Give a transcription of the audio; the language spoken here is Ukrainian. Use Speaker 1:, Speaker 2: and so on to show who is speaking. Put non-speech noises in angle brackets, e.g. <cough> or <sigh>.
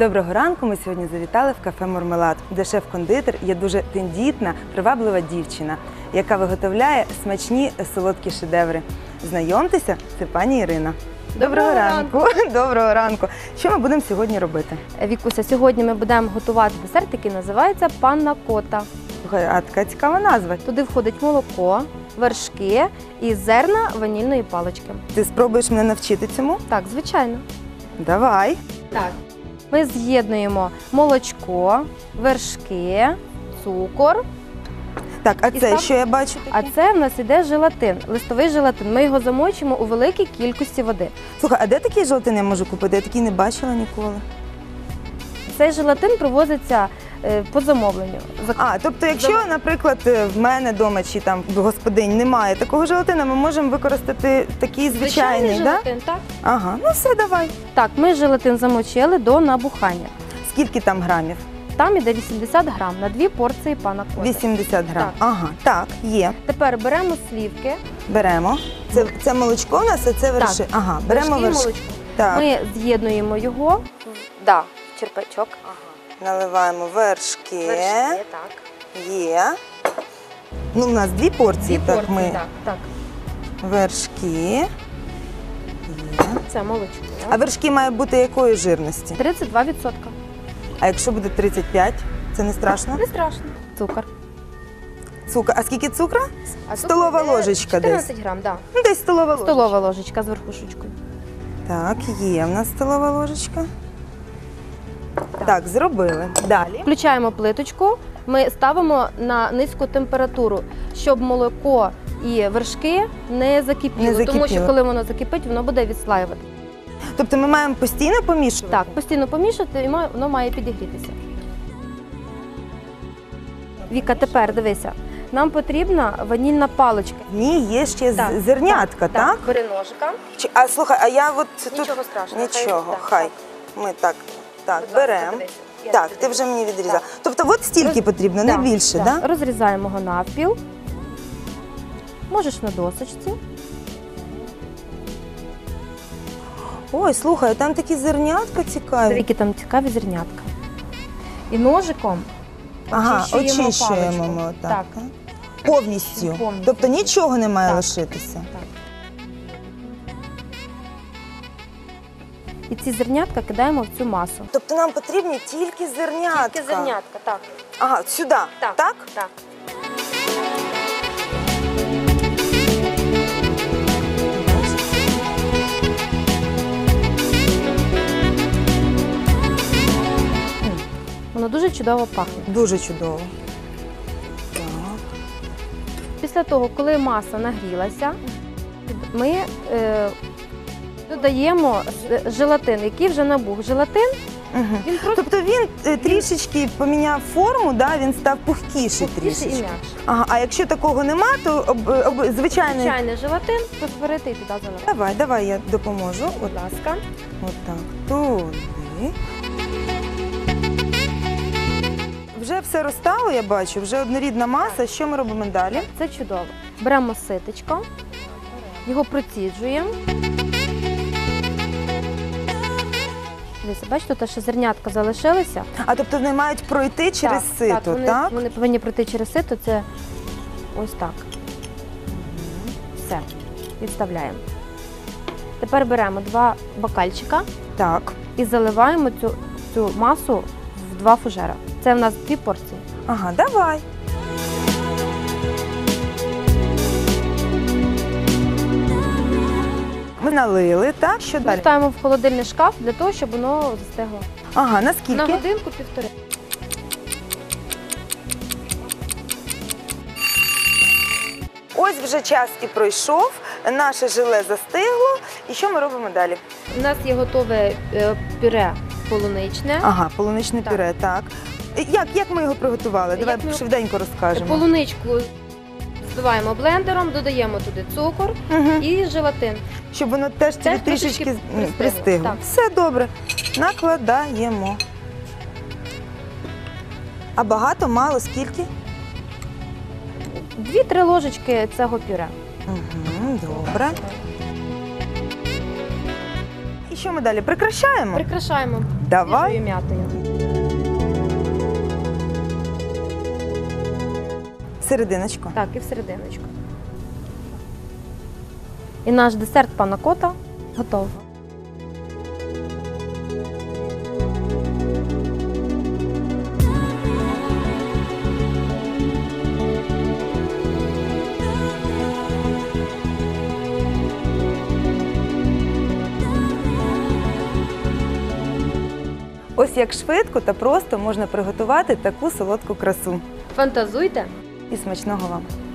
Speaker 1: Доброго ранку. Ми сьогодні завітали в кафе Мармелад, де шеф-кондитер є дуже тендітна, приваблива дівчина, яка виготовляє смачні солодкі шедеври. Знайомтеся, це пані Ірина.
Speaker 2: Доброго ранку. <laughs>
Speaker 1: Доброго ранку. Що ми будемо сьогодні робити?
Speaker 2: Вікуся, сьогодні ми будемо готувати десерт, який називається панна кота.
Speaker 1: А така цікава назва.
Speaker 2: Туди входить молоко, вершки і зерна ванільної палички.
Speaker 1: Ти спробуєш мене навчити цьому?
Speaker 2: Так, звичайно.
Speaker 1: Давай.
Speaker 2: Так. Ми з'єднуємо молочко, вершки, цукор.
Speaker 1: Так, а це що я бачу?
Speaker 2: А це в нас іде желатин, листовий желатин. Ми його замочимо у великій кількості води.
Speaker 1: Слухай, а де такий желатин я можу купити? Я такий не бачила ніколи.
Speaker 2: Цей желатин привозиться е, по замовленню.
Speaker 1: А, тобто, якщо, наприклад, е, в мене вдома чи там в господинь немає такого желатина, ми можемо використати такий звичайний, да?
Speaker 2: желатин, так?
Speaker 1: Ага, ну все, давай.
Speaker 2: Так, ми желатин замочили до набухання.
Speaker 1: Скільки там грамів?
Speaker 2: Там іде 80 грам на дві порції пана кота.
Speaker 1: 80 грам.
Speaker 2: Так.
Speaker 1: Ага, так, є.
Speaker 2: Тепер беремо слівки,
Speaker 1: Беремо. Це, це молочко у нас, а це верши. Ага, беремо
Speaker 2: вершки і молочко.
Speaker 1: Так.
Speaker 2: Ми з'єднуємо його да, в черпачок.
Speaker 1: Наливаємо вершки.
Speaker 2: Вершки, так.
Speaker 1: Є. Ну, у нас дві порції,
Speaker 2: Дві
Speaker 1: так
Speaker 2: порції,
Speaker 1: ми.
Speaker 2: так, так.
Speaker 1: Вершки. Є.
Speaker 2: Це молочко.
Speaker 1: А вершки мають бути якої жирності?
Speaker 2: 32%.
Speaker 1: А якщо буде 35, це не страшно?
Speaker 2: Не страшно. Цукор.
Speaker 1: Цукор. А скільки цукру?
Speaker 2: А
Speaker 1: Столова ложечка десь.
Speaker 2: 14 грам, так.
Speaker 1: Ну, десь столова
Speaker 2: Да.
Speaker 1: ложечка.
Speaker 2: Столова ложечка з верхушечкою.
Speaker 1: Так, є в нас столова ложечка. Так, зробили. Далі.
Speaker 2: Включаємо плиточку. Ми ставимо на низьку температуру, щоб молоко і вершки не закипіло.
Speaker 1: Не
Speaker 2: Тому що
Speaker 1: закипіло.
Speaker 2: коли воно закипить, воно буде відслаювати.
Speaker 1: Тобто ми маємо постійно помішувати?
Speaker 2: Так, постійно помішати і воно має підігрітися. Віка, тепер дивися. Нам потрібна ванільна паличка.
Speaker 1: В ній є ще з- зернятка, так?
Speaker 2: Бери ножика.
Speaker 1: Чи- А слухай, а я от тут
Speaker 2: Нічого страшного.
Speaker 1: нічого,
Speaker 2: так,
Speaker 1: хай.
Speaker 2: так.
Speaker 1: Ми так, так,
Speaker 2: Будь ласка,
Speaker 1: беремо.
Speaker 2: Я
Speaker 1: Так, ти вже мені відрізала. Тобто, от стільки
Speaker 2: Роз-
Speaker 1: потрібно, не
Speaker 2: Так,
Speaker 1: більше,
Speaker 2: так. Розрізаємо його навпіл. Можеш на досочці.
Speaker 1: Ой, слухай, там такі зернятка цікаві.
Speaker 2: Які там цікаві зернятка. І ножиком
Speaker 1: Ага,
Speaker 2: очищуємо
Speaker 1: очищуємо
Speaker 2: паличку.
Speaker 1: ми отак.
Speaker 2: Так.
Speaker 1: Повністю.
Speaker 2: Повністю.
Speaker 1: Тобто нічого не має
Speaker 2: Так.
Speaker 1: лишитися.
Speaker 2: Так. І ці зернятка кидаємо в цю масу.
Speaker 1: Тобто нам потрібні тільки зернятка.
Speaker 2: так.
Speaker 1: Ага, сюди.
Speaker 2: Так.
Speaker 1: так?
Speaker 2: так. Воно дуже чудово пахне.
Speaker 1: Дуже чудово. Так.
Speaker 2: Після того, коли маса нагрілася, ми е, додаємо желатин, який вже набух. Желатин
Speaker 1: Угу.
Speaker 2: він просто
Speaker 1: Тобто він е, трішечки поміняв форму, да? він став пухкіший
Speaker 2: пухкіший і
Speaker 1: трішечки. Ага, а якщо такого нема, то об, об, звичайний.
Speaker 2: Звичайний желатин посварити і туди заливати.
Speaker 1: Давай, давай, я допоможу. От,
Speaker 2: Будь ласка.
Speaker 1: отак. Туди. Вже все розтало, я бачу, вже однорідна маса. Що ми робимо далі?
Speaker 2: Це чудово. Беремо ситечко, його проціджуємо. Дивіться, бачите, тут ще зернятка залишилися.
Speaker 1: А тобто вони мають пройти через
Speaker 2: так,
Speaker 1: сито,
Speaker 2: так, вони, вони повинні пройти через сито. Це ось так. Все. Відставляємо. Тепер беремо два бокальчика
Speaker 1: Так.
Speaker 2: і заливаємо цю, цю масу в два фужера. Це в нас дві порції.
Speaker 1: Ага, давай. Налили, так? Що далі?
Speaker 2: Ставимо в холодильний шкаф для того, щоб воно застигло.
Speaker 1: Ага, наскільки?
Speaker 2: На годинку півтори.
Speaker 1: Ось вже час і пройшов, наше желе застигло. І що ми робимо далі?
Speaker 2: У нас є готове е, пюре полуничне.
Speaker 1: Ага, полуничне
Speaker 2: Так.
Speaker 1: пюре, так. Як, як ми його приготували?
Speaker 2: Як
Speaker 1: Давай
Speaker 2: ми його-
Speaker 1: швиденько розкажемо.
Speaker 2: Полуничку збиваємо блендером, додаємо туди цукор
Speaker 1: Мгм.
Speaker 2: і желатин.
Speaker 1: Щоб воно теж тобі
Speaker 2: Теж
Speaker 1: трішечки
Speaker 2: пристигло.
Speaker 1: пристигло. Все добре. Накладаємо. А багато, мало, скільки?
Speaker 2: Дві-три ложечки цього пюре.
Speaker 1: Угу, добре. І що ми далі? Прикрашаємо?
Speaker 2: Прикрашаємо
Speaker 1: Давай.
Speaker 2: свіжою м'ятою.
Speaker 1: Серединочку.
Speaker 2: Так, і в серединочку. І наш десерт панакота готовий.
Speaker 1: Ось як швидко та просто можна приготувати таку солодку красу.
Speaker 2: Фантазуйте!
Speaker 1: І смачного вам!